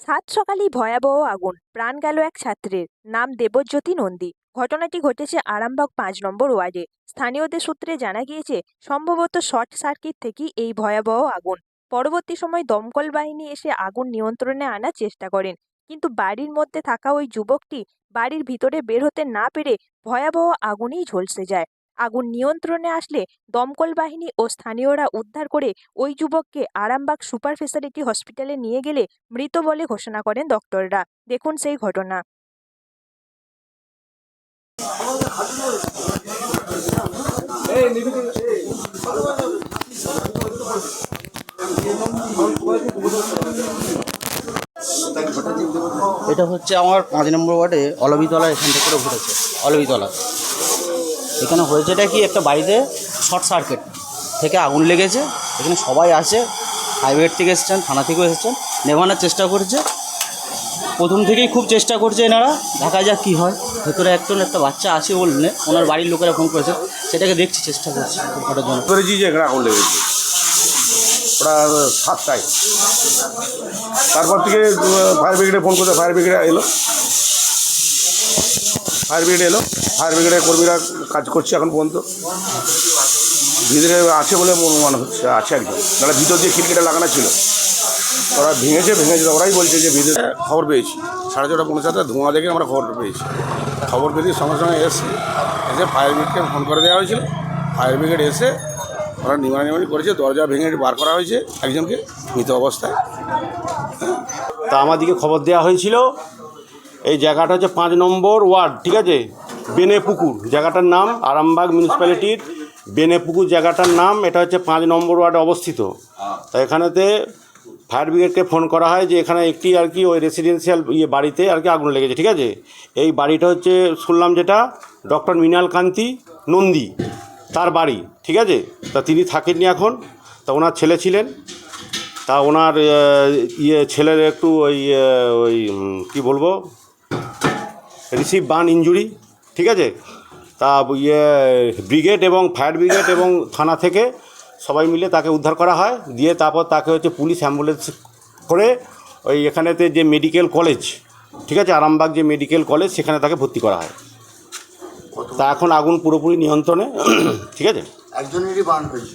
সাত সকালেই ভয়াবহ আগুন। প্রাণ গেল এক ছাত্রের। নাম দেবজ্যোতি নন্দী। ঘটনাটি ঘটেছে আরামবাগ পাঁচ নম্বর ওয়ার্ডে। স্থানীয়দের সূত্রে জানা গিয়েছে, সম্ভবত শর্ট সার্কিট থেকেই এই ভয়াবহ আগুন। পরবর্তী সময় দমকল বাহিনী এসে আগুন নিয়ন্ত্রণে আনার চেষ্টা করেন। কিন্তু বাড়ির মধ্যে থাকা ওই যুবকটি বাড়ির ভিতরে বের হতে না পেরে ভয়াবহ আগুনেই ঝলসে যায়। আগুন নিয়ন্ত্রণে আসলে দমকল বাহিনী ও স্থানীয়রা উদ্ধার করে ওই যুবককে আরামবাগ সুপার ফেসিলিটি হসপিটালে নিয়ে গেলে মৃত বলে ঘোষণা করেন ডক্টররা। দেখুন সেই ঘটনা। এটা হচ্ছে আমার পাঁচ নম্বর ওয়ার্ডে অলবিতলা এখান থেকে ঘুরেছে অলবিতলা। এখানে হয়েছেটা কি একটা বাড়িতে শর্ট সার্কিট থেকে আগুন লেগেছে, এখানে সবাই আসে প্রাইভেট থেকে এসেছেন, থানা থেকেও এসেছেন, নেভানোর চেষ্টা করছে। প্রথম থেকেই খুব চেষ্টা করছে এনারা, দেখা যাক কী হয়। ভেতরে একজন একটা বাচ্চা আছে বললে, ওনার বাড়ির লোকেরা ফোন করেছে, সেটাকে দেখছি, চেষ্টা করছে ওটার জন্য। করেছি যে এখানে আগুন লেগেছে। ওটা সাতটায়। তারপর থেকে ফায়ার ব্রিগেডে ফোন করতে ফায়ার ব্রিগেড এলো। ফায়ার ব্রিগেড এলো। ফায়ার ব্রিগেডের কর্মীরা কাজ করছে এখন পর্যন্ত। ভিতরে আছে বলে মনে হচ্ছে, আছে একজন। নাহলে ভিতর দিয়ে খিড়কিটা লাগানো ছিল। ওরা ভেঙেছে ভেঙেছে, ওরাই বলছে যে ভিতরে খবর পেয়েছি। সাড়ে ছটা সাতটা ধোঁয়া দেখে আমরা খবর পেয়েছি। খবর পেয়ে সঙ্গে সঙ্গে এসে এসে ফায়ার ব্রিগেডকে ফোন করে দেওয়া হয়েছিল। ফায়ার ব্রিগেড এসে ওরা নিমানি নিমানি করেছে, দরজা ভেঙে বার করা হয়েছে একজনকে মৃত অবস্থায়। তা আমাদেরকে খবর দেওয়া হয়েছিল। এই জায়গাটা হচ্ছে পাঁচ নম্বর ওয়ার্ড, ঠিক আছে? বেনেপুকুর, জায়গাটার নাম আরামবাগ মিউনিসিপ্যালিটির বেনেপুকুর জায়গাটার নাম, এটা হচ্ছে পাঁচ নম্বর ওয়ার্ডে অবস্থিত। তা এখানেতে ফায়ার ব্রিগেডকে ফোন করা হয় যে এখানে একটি আর কি ওই রেসিডেন্সিয়াল ইয়ে বাড়িতে আর কি আগুন লেগেছে, ঠিক আছে? এই বাড়িটা হচ্ছে শুনলাম যেটা ডক্টর মৃণাল কান্তি নন্দী, তার বাড়ি, ঠিক আছে? তা তিনি থাকেননি এখন, তা ওনার ছেলে ছিলেন। তা ওনার ইয়ে ছেলের একটু ওই ওই কী বলব? রিসিভ বান ইঞ্জুরি ঠিক আছে? তা ইয়ে ব্রিগেড এবং ফায়ার ব্রিগেড এবং থানা থেকে সবাই মিলে তাকে উদ্ধার করা হয়। দিয়ে তারপর তাকে হচ্ছে পুলিশ অ্যাম্বুলেন্স করে ওই এখানেতে যে মেডিকেল কলেজ ঠিক আছে? আরামবাগ যে মেডিকেল কলেজ সেখানে তাকে ভর্তি করা হয়। তা এখন আগুন পুরোপুরি নিয়ন্ত্রণে ঠিক আছে? একজনেরই বার্ন হয়েছে।